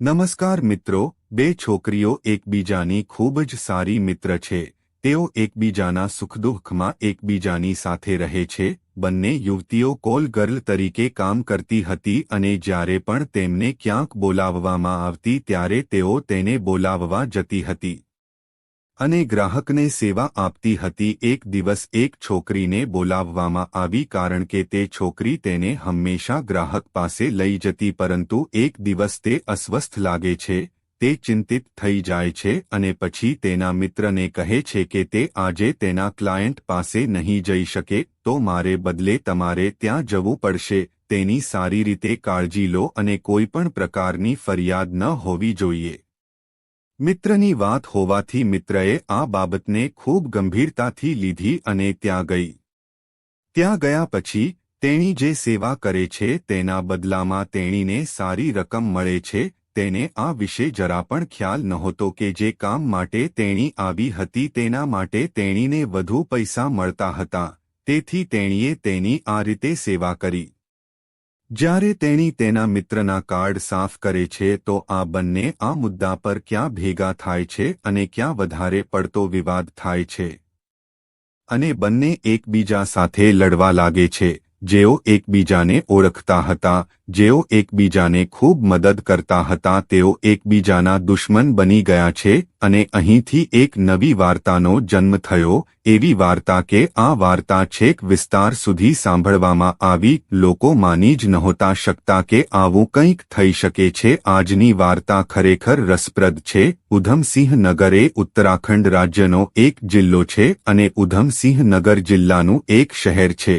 નમસ્કાર મિત્રો, બે છોકરીઓ એકબીજાની ખૂબ જ સારી મિત્ર છે. તેઓ એકબીજાના સુખદુઃખમાં એકબીજાની સાથે રહે છે. બંને યુવતીઓ કોલ ગર્લ તરીકે કામ કરતી હતી અને જ્યારે પણ તેમને ક્યાંક બોલાવવામાં આવતી ત્યારે તેઓ તેને બોલાવવા જતી હતી. અને ગ્રાહકને સેવા આપતી હતી. એક દિવસ એક છોકરીને બોલાવવામાં આવી કારણ કે તે છોકરી તેને હંમેશા ગ્રાહક પાસે લઈ જતી, પરંતુ એક દિવસ તે અસ્વસ્થ લાગે છે, તે ચિંતિત થઈ જાય છે અને પછી તેના મિત્રને કહે છે કે તે આજે તેના ક્લાયન્ટ પાસે નહીં જઈ શકે, તો મારે બદલે તમારે ત્યાં જવું પડશે, તેની સારી રીતે કાળજી લો અને કોઈ પણ પ્રકારની ફરિયાદ ન હોવી જોઈએ. મિત્રની વાત હોવાથી મિત્રએ આ બાબતને ખૂબ ગંભીરતાથી લીધી અને ત્યાં ગઈ. ત્યાં ગયા પછી, તેણી જે સેવા કરે છે તેના બદલામાં તેણીને સારી રકમ મળે છે, તેને આ વિશે જરા પણ ખ્યાલ નહોતો કે જે કામ માટે તેણી આવી હતી તેના માટે તેણીને વધુ પૈસા મળતા હતા, તેથી તેણીએ તેની આ રીતે સેવા કરી. જ્યારે તેણી તેના મિત્રના કાર્ડ સાફ કરે છે તો આ બંને આ મુદ્દા પર ક્યાં ભેગા થાય છે અને ક્યાં વધારે પડતો વિવાદ થાય છે? અને બંને એકબીજા સાથે લડવા લાગે છે. જેઓ એકબીજાને ઓળખતા હતા, જેઓ એકબીજાને ખૂબ મદદ કરતા હતા, તેઓ એકબીજાના દુશ્મન બની ગયા છે અને અહીંથી એક નવી વાર્તાનો જન્મ થયો, એવી વાર્તા કે આ વાર્તા છેક વિસ્તાર સુધી સાંભળવામાં આવી, લોકો માની જ નહોતા શકતા કે આવું કંઈક થઈ શકે છે, આજની વાર્તા ખરેખર રસપ્રદ છે ઉધમસિંહ નગર એ ઉત્તરાખંડ રાજ્યનો એક જિલ્લો છે અને ઉધમસિંહ નગર જિલ્લાનું એક શહેર છે.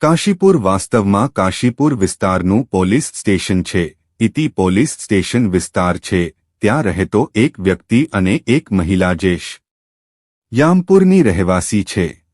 કાશીપુર વાસ્તવમાં કાશીપુર વિસ્તારનું પોલીસ સ્ટેશન છે. ઇતિ પોલીસ સ્ટેશન વિસ્તાર છે. ત્યાં રહેતો એક વ્યક્તિ અને એક મહિલા જેશ. યામપુરની રહેવાસી છે.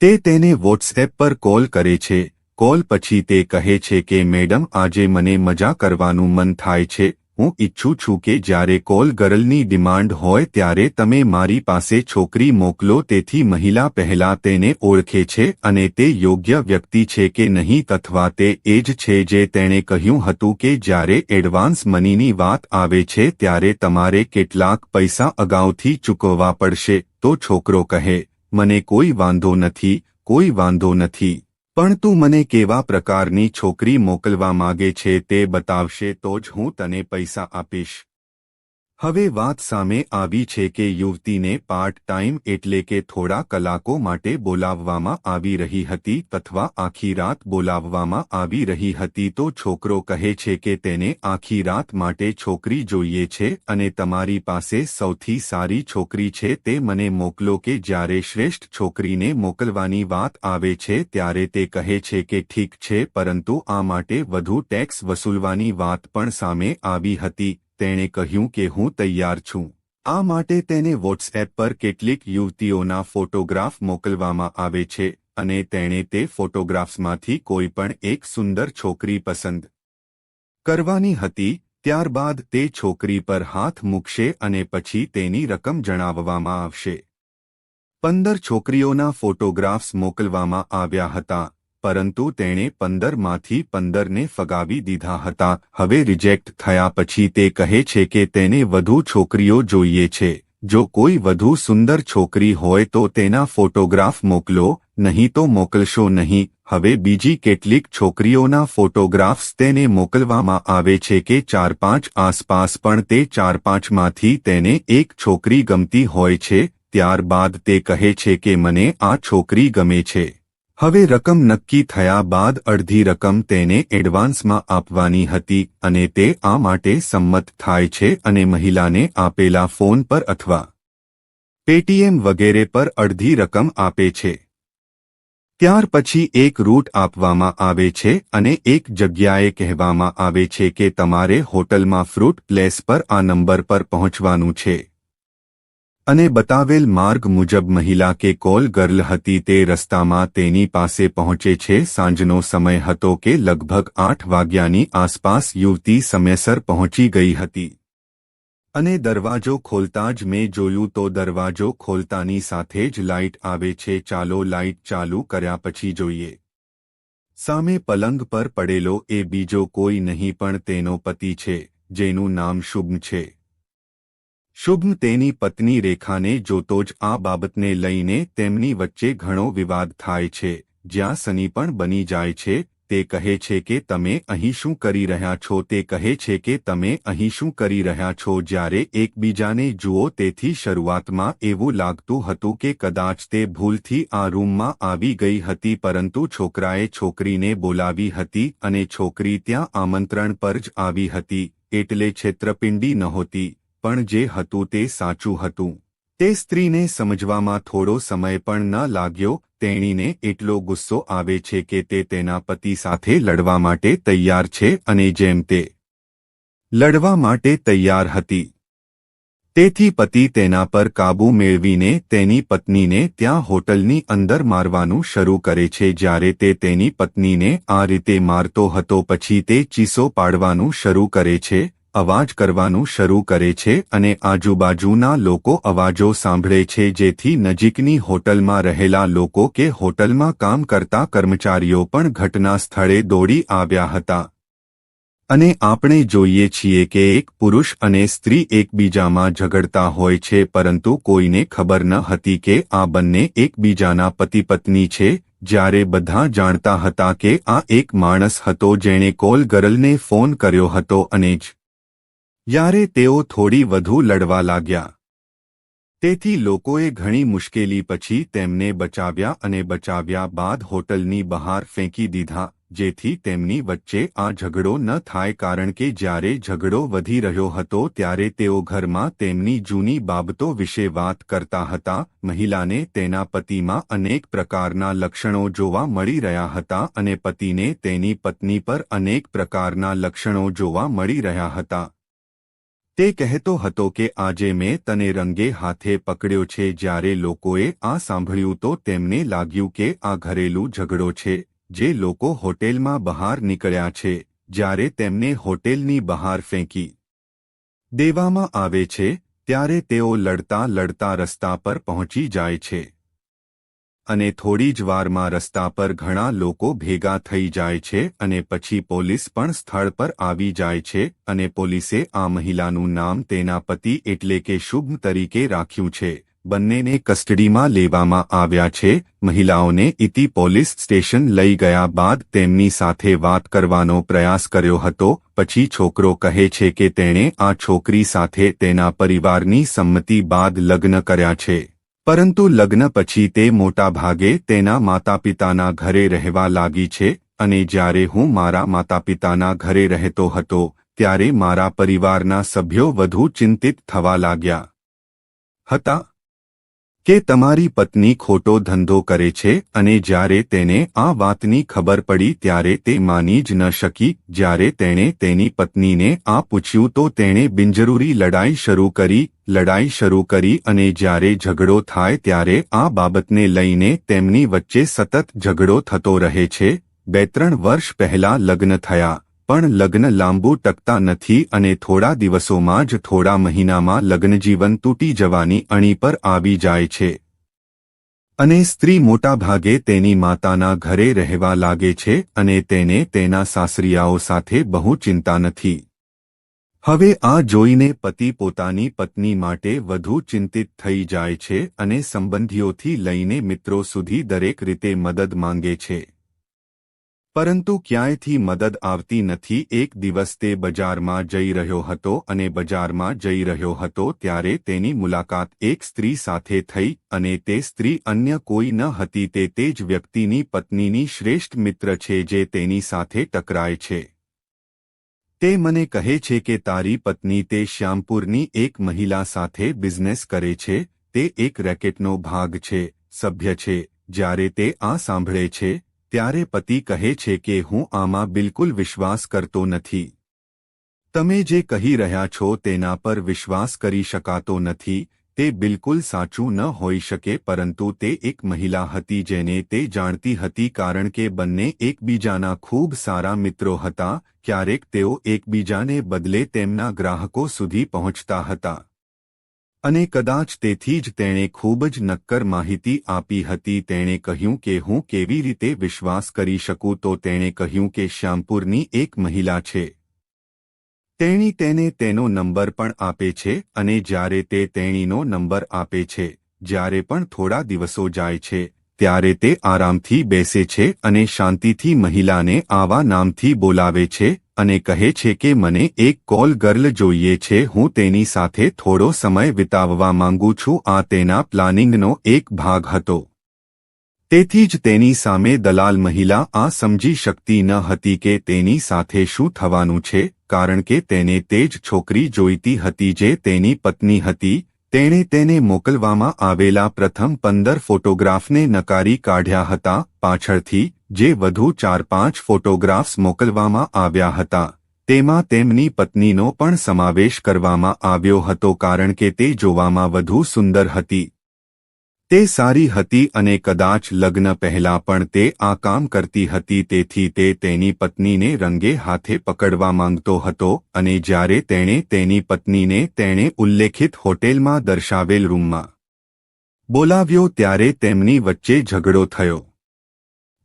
તે તેને વોટ્સએપ પર કોલ કરે છે. કોલ પછી તે કહે છે કે, મેડમ, આજે મને મજા કરવાનું મન થાય છે. હું ઈચ્છું છું કે જ્યારે કોલ ગર્લની ડિમાન્ડ હોય ત્યારે તમે મારી પાસે છોકરી મોકલો, તેથી મહિલા પહેલા તેને ઓળખે છે અને તે યોગ્ય વ્યક્તિ છે કે નહીં અથવા તે એ જ છે જે તેણે કહ્યું હતું કે જ્યારે એડવાન્સ મનીની વાત આવે છે ત્યારે તમારે કેટલાક પૈસા અગાઉથી ચૂકવવા પડશે. તો છોકરો કહે, મને કોઈ વાંધો નથી, કોઈ વાંધો નથી. પણ તું મને કેવા પ્રકારની છોકરી મોકલવા માગે છે તે બતાવશે તો જ હું તને પૈસા આપીશ. હવે વાત સામે આવી છે કે યુવતીને પાર્ટ ટાઈમ એટલે કે થોડા કલાકો માટે બોલાવવામાં આવી રહી હતી અથવા આખી રાત બોલાવવામાં આવી રહી હતી તો છોકરો કહે છે કે તેને આખી રાત માટે છોકરી જોઈએ છે અને તમારી પાસે સૌથી સારી છોકરી છે તે મને મોકલો કે જ્યારે શ્રેષ્ઠ છોકરીને મોકલવાની વાત આવે છે ત્યારે તે કહે છે કે ઠીક છે પરંતુ આ માટે વધુ ટેક્સ વસૂલવાની વાત પણ સામે આવી હતી. તેણે કહ્યું કે હું તૈયાર છું. આ માટે તેને વોટ્સએપ પર કેટલીક યુવતીઓના ફોટોગ્રાફ મોકલવામાં આવે છે અને તેણે તે ફોટોગ્રાફ્સમાંથી કોઈ પણ એક સુંદર છોકરી પસંદ કરવાની હતી. ત્યારબાદ તે છોકરી પર હાથ મૂકશે અને પછી તેની રકમ જણાવવામાં આવશે. પંદર છોકરીઓના ફોટોગ્રાફ્સ મોકલવામાં આવ્યા હતા. પરંતુ તેણે પંદરમાંથી પંદરને ફગાવી દીધા હતા. હવે રિજેક્ટ થયા પછી તે કહે છે કે તેને વધુ છોકરીઓ જોઈએ છે. જો કોઈ વધુ સુંદર છોકરી હોય તો તેના ફોટોગ્રાફ મોકલો, નહીં તો મોકલશો નહીં. હવે બીજી કેટલીક છોકરીઓના ફોટોગ્રાફ્સ તેને મોકલવામાં આવે છે કે ચાર પાંચ આસપાસ પણ તે ચાર પાંચમાંથી તેને એક છોકરી ગમતી હોય છે, ત્યારબાદ તે કહે છે કે મને આ છોકરી ગમે છે. હવે રકમ નક્કી થયા બાદ અડધી રકમ તેને એડવાન્સમાં આપવાની હતી અને તે આ માટે સંમત થાય છે અને મહિલાને આપેલા ફોન પર અથવા પેટીએમ વગેરે પર અડધી રકમ આપે છે. ત્યાર પછી એક રૂટ આપવામાં આવે છે અને એક જગ્યાએ કહેવામાં આવે છે કે તમારે હોટલમાં ફ્રૂટ પ્લેસ પર આ નંબર પર પહોંચવાનું છે. અને બતાવેલ માર્ગ મુજબ મહિલા કે કોલ ગર્લ હતી તે રસ્તામાં તેની પાસે પહોંચે છે. સાંજનો સમય હતો કે લગભગ આઠ વાગ્યાની આસપાસ યુવતી સમયસર પહોંચી ગઈ હતી. અને દરવાજો ખોલતા જ મેં જોયું તો દરવાજો ખોલતાની સાથે જ લાઇટ આવે છે. ચાલો લાઇટ ચાલુ કર્યા પછી જોઈએ. સામે પલંગ પર પડેલો એ બીજો કોઈ નહીં પણ તેનો પતિ છે, જેનું નામ શુભમ છે. શુભમ તેની પત્ની રેખાને જોતો જ આ બાબતને લઈને તેમની વચ્ચે ઘણો વિવાદ થાય છે. જ્યાં સની પણ બની જાય છે, તે કહે છે કે તમે અહીં શું કરી રહ્યા છો? તે કહે છે કે તમે અહીં શું કરી રહ્યા છો? જ્યારે એકબીજાને જુઓ તેથી શરૂઆતમાં એવું લાગતું હતું કે કદાચ તે ભૂલથી આ રૂમમાં આવી ગઈ હતી, પરંતુ છોકરાએ છોકરીને બોલાવી હતી અને છોકરી ત્યાં આમંત્રણ પર જ આવી હતી, એટલે છેતરપિંડી નહોતી. પણ જે હતું તે સાચું હતું. તે સ્ત્રીને સમજવામાં થોડો સમય પણ ન લાગ્યો, તેણીને એટલો ગુસ્સો આવે છે કે તે તેના પતિ સાથે લડવા માટે તૈયાર છે અને જેમ તે લડવા માટે તૈયાર હતી. તેથી પતિ તેના પર કાબૂ મેળવીને તેની પત્નીને ત્યાં હોટલની અંદર મારવાનું શરૂ કરે છે. જ્યારે તે તેની પત્નીને આ રીતે મારતો હતો, પછી તે ચીસો પાડવાનું શરૂ કરે છે. અવાજ કરવાનું શરૂ કરે છે અને આજુબાજુના લોકો અવાજો સાંભળે છે જેથી નજીકની હોટલમાં રહેલા લોકો કે હોટલમાં કામ કરતા કર્મચારીઓ પણ ઘટના સ્થળે દોડી આવ્યા હતા. અને આપણે જોઈએ છીએ કે એક પુરુષ અને સ્ત્રી એકબીજામાં ઝઘડતા હોય છે પરંતુ કોઈને ખબર ન હતી કે આ બંને એકબીજાના પતિ પત્ની છે, જ્યારે બધા જાણતા હતા કે આ એક માણસ હતો જેણે કોલ ગર્લને ફોન કર્યો હતો અને જ યારે તેઓ થોડી વધુ લડવા લાગ્યા. તેથી લોકોએ ઘણી મુશ્કેલી પછી તેમને બચાવ્યા અને બચાવ્યા બાદ હોટલની બહાર ફેંકી દીધા, જેથી તેમની વચ્ચે આ ઝઘડો ન થાય કારણ કે જ્યારે ઝઘડો વધી રહ્યો હતો ત્યારે તેઓ ઘરમાં તેમની જૂની બાબતો વિશે વાત કરતા હતા, મહિલાને તેના પતિમાં અનેક પ્રકારના લક્ષણો જોવા મળી રહ્યા હતા અને પતિને તેની પત્ની પર અનેક પ્રકારના લક્ષણો જોવા મળી રહ્યા હતા. તે કહેતો હતો કે આજે મેં તને રંગે હાથે પકડ્યો છે જ્યારે લોકોએ આ સાંભળ્યું તો તેમને લાગ્યું કે આ ઘરેલું ઝઘડો છે, જે લોકો હોટેલમાં બહાર નીકળ્યા છે, જ્યારે તેમને હોટેલની બહાર ફેંકી દેવામાં આવે છે, ત્યારે તેઓ લડતા લડતા રસ્તા પર પહોંચી જાય છે. અને થોડી જ વારમાં રસ્તા પર ઘણા લોકો ભેગા થઈ જાય છે અને પછી પોલીસ પણ સ્થળ પર આવી જાય છે અને પોલીસે આ મહિલાનું નામ તેના પતિ એટલે કે શુભ તરીકે રાખ્યું છે. બંનેને કસ્ટડીમાં લેવામાં આવ્યા છે. મહિલાઓને ઇતિ પોલીસ સ્ટેશન લઈ ગયા બાદ તેમની સાથે વાત કરવાનો પ્રયાસ કર્યો હતો. પછી છોકરો કહે છે કે તેણે આ છોકરી સાથે તેના પરિવારની સંમતિ બાદ લગ્ન કર્યા છે. પરંતુ લગ્ન પછી તે મોટાભાગે તેના માતાપિતાના ઘરે રહેવા લાગી છે અને જ્યારે હું મારા માતાપિતાના ઘરે રહેતો હતો, ત્યારે મારા પરિવારના સભ્યો વધુ ચિંતિત થવા લાગ્યા હતા. કે તમારી પત્ની ખોટો ધંધો કરે છે અને જ્યારે તેને આ વાતની ખબર પડી ત્યારે તે માની જ ન શકી. જ્યારે તેણે તેની પત્નીને આ પૂછ્યું તો તેણે બિનજરૂરી લડાઈ શરૂ કરી, લડાઈ શરૂ કરી અને જ્યારે ઝઘડો થાય ત્યારે આ બાબતને લઈને તેમની વચ્ચે સતત ઝઘડો થતો રહે છે. બે ત્રણ વર્ષ પહેલા લગ્ન થયા. પણ લગ્ન લાંબુ ટકતા નથી અને થોડા દિવસોમાં જ થોડા મહિનામાં લગ્નજીવન તૂટી જવાની અણી પર આવી જાય છે. અને સ્ત્રી મોટાભાગે તેની માતાના ઘરે રહેવા લાગે છે અને તેને તેના સાસરિયાઓ સાથે બહુ ચિંતા નથી. હવે આ જોઈને પતિ પોતાની પત્ની માટે વધુ ચિંતિત થઈ જાય છે અને સંબંધીઓથી લઈને મિત્રો સુધી દરેક રીતે મદદ માંગે છે. પરંતુ ક્યાંયથી મદદ આવતી નથી, એક દિવસ તે બજારમાં જઈ રહ્યો હતો અને બજારમાં જઈ રહ્યો હતો ત્યારે તેની મુલાકાત એક સ્ત્રી સાથે થઈ અને તે સ્ત્રી અન્ય કોઈ ન હતી, તે તે જ વ્યક્તિની પત્નીની શ્રેષ્ઠ મિત્ર છે જે તેની સાથે ટકરાય છે. તે મને કહે છે કે તારી પત્ની તે શ્યામપુરની એક મહિલા સાથે બિઝનેસ કરે છે, તે એક રેકેટનો ભાગ છે, સભ્ય છે, જ્યારે તે આ સાંભળે છે ત્યારે પતિ કહે છે કે હું આમાં બિલકુલ વિશ્વાસ કરતો નથી. તમે જે કહી રહ્યા છો તેના પર વિશ્વાસ કરી શકાતો નથી, તે બિલકુલ સાચું ન હોઈ શકે પરંતુ તે એક મહિલા હતી જેને તે જાણતી હતી કારણ કે બંને એકબીજાના ખૂબ સારા મિત્રો હતા, ક્યારેક તેઓ એકબીજાને બદલે તેમના ગ્રાહકો સુધી પહોંચતા હતા. અને કદાચ તેથી જ તેણે ખૂબ જ નક્કર માહિતી આપી હતી, તેણે કહ્યું કે હું કેવી રીતે વિશ્વાસ કરી શકું, તો તેણે કહ્યું કે શ્યામપુરની એક મહિલા છે. તેણી તેને તેનો નંબર પણ આપે છે અને જ્યારે તે તેણીનો નંબર આપે છે, જ્યારે પણ થોડા દિવસો જાય છે, ત્યારે તે આરામથી બેસે છે અને શાંતિથી મહિલાને આવા નામથી બોલાવે છે અને કહે છે કે મને એક કોલ ગર્લ જોઈએ છે, હું તેની સાથે થોડો સમય વિતાવવા માંગુ છું. આ તેના પ્લાનિંગનો એક ભાગ હતો. તેથી જ તેની સામે દલાલ મહિલા, આ સમજી શકતી ન હતી કે તેની સાથે શું થવાનું છે, કારણ કે તેને તે જ છોકરી જોઈતી હતી જે તેની પત્ની હતી. તેણે તેને મોકલવામાં આવેલા પ્રથમ પંદર ફોટોગ્રાફને નકારી કાઢ્યા હતા. પાછળથી જે વધુ ચાર પાંચ ફોટોગ્રાફ્સ મોકલવામાં આવ્યા હતા. તેમાં તેમની પત્નીનો પણ સમાવેશ કરવામાં આવ્યો હતો કારણ કે તે જોવામાં વધુ સુંદર હતી. તે સારી હતી અને કદાચ લગ્ન પહેલા પણ તે આ કામ કરતી હતી તેથી તે તેની પત્નીને રંગે હાથે પકડવા માંગતો હતો અને જ્યારે તેણે તેની પત્નીને તેણે ઉલ્લેખિત હોટેલમાં દર્શાવેલ રૂમમાં બોલાવ્યો ત્યારે તેમની વચ્ચે ઝઘડો થયો.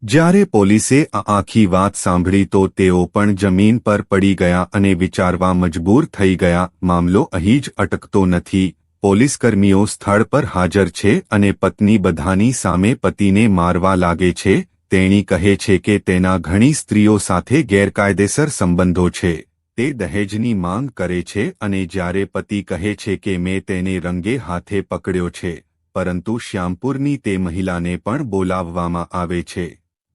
જ્યારે પોલીસે આ આખી વાત સાંભળી તો તેઓ પણ જમીન પર પડી ગયા અને વિચારવા મજબૂર થઈ ગયા, મામલો અહીં જ અટકતો નથી. પોલીસકર્મીઓ સ્થળ પર હાજર છે અને પત્ની બધાની સામે પતિને મારવા લાગે છે. તેણી કહે છે કે તેના ઘણી સ્ત્રીઓ સાથે ગેરકાયદેસર સંબંધો છે. તે દહેજની માંગ કરે છે અને જ્યારે પતિ કહે છે કે મેં તેને રંગે હાથે પકડ્યો છે, પરંતુ શ્યામપુરની તે મહિલાને પણ બોલાવવામાં આવે છે.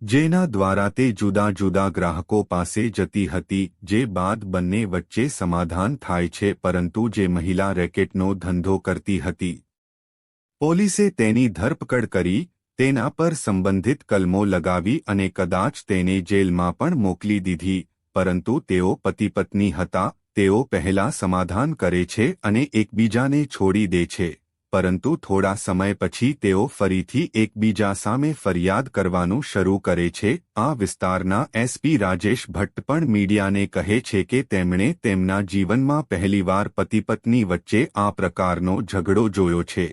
જેના દ્વારા તે જુદા જુદા ગ્રાહકો પાસે જતી હતી, જે બાદ બંને વચ્ચે સમાધાન થાય છે, પરંતુ જે મહિલા રેકેટનો ધંધો કરતી હતી. પોલીસે તેની ધરપકડ કરી, તેના પર સંબંધિત કલમો લગાવી અને કદાચ તેને જેલમાં પણ મોકલી દીધી, પરંતુ તેઓ પતિ પત્ની હતા, તેઓ પહેલા સમાધાન કરે છે અને એકબીજાને છોડી દે છે. પરંતુ થોડા સમય પછી તેઓ ફરીથી એકબીજા સામે ફરિયાદ કરવાનું શરૂ કરે છે. આ વિસ્તારના એસપી રાજેશ ભટ્ટ પણ મીડિયાને કહે છે કે તેમણે તેમના જીવનમાં પહેલીવાર પતિ પત્ની વચ્ચે આ પ્રકારનો ઝઘડો જોયો છે.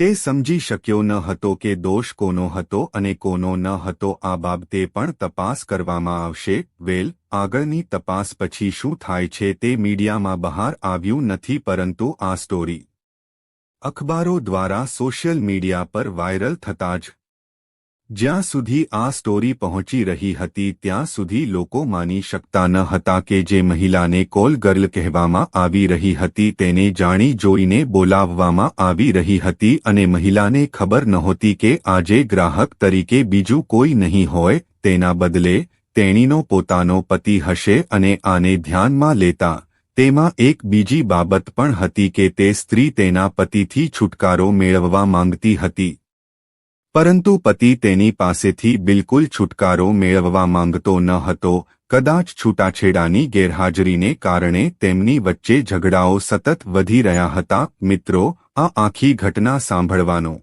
તે સમજી શક્યો ન હતો કે દોષ કોનો હતો અને કોનો ન હતો. આ બાબતે પણ તપાસ કરવામાં આવશે. વેલ, આગળની તપાસ પછી શું થાય છે તે મીડિયામાં બહાર આવ્યું નથી, પરંતુ આ સ્ટોરી અખબારો દ્વારા સોશિયલ મીડિયા પર વાયરલ થતા જ, જ્યાં સુધી આ સ્ટોરી પહોંચી રહી હતી ત્યાં સુધી લોકો માની શકતા ન હતા કે જે મહિલાને કોલ ગર્લ કહેવામાં આવી રહી હતી તેને જાણી જોઈને બોલાવવામાં આવી રહી હતી અને મહિલાને ખબર નહોતી કે આજે ગ્રાહક તરીકે બીજું કોઈ નહીં હોય, તેના બદલે તેણીનો પોતાનો પતિ હશે અને આને ધ્યાનમાં લેતા તેમાં એક બીજી બાબત પણ હતી કે તે સ્ત્રી તેના પતિથી છુટકારો મેળવવા માંગતી હતી. પરંતુ પતિ તેની પાસેથી બિલકુલ છુટકારો મેળવવા માંગતો ન હતો, કદાચ છૂટાછેડાની ગેરહાજરીને કારણે તેમની વચ્ચે ઝઘડાઓ સતત વધી રહ્યા હતા. મિત્રો, આ આખી ઘટના સાંભળવાનો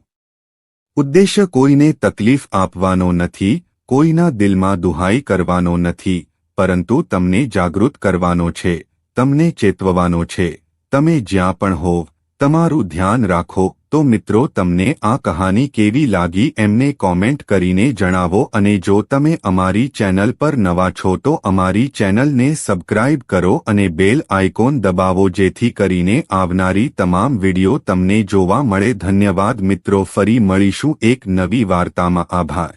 ઉદ્દેશ્ય કોઈને તકલીફ આપવાનો નથી, કોઈના દિલમાં દુહાઈ કરવાનો નથી, પરંતુ તમને જાગૃત કરવાનો છે. તમને ચેતવવાનો છે. તમે જ્યાં પણ હોવ, તમારું ધ્યાન રાખો, તો મિત્રો તમને આ કહાની કેવી લાગી એમને કોમેન્ટ કરીને જણાવો અને જો તમે અમારી ચેનલ પર નવા છો તો અમારી ચેનલને સબસ્ક્રાઇબ કરો અને બેલ આઇકોન દબાવો જેથી કરીને આવનારી તમામ વિડિયો તમને જોવા મળે. ધન્યવાદ મિત્રો, ફરી મળીશું એક નવી વાર્તામાં. આભાર.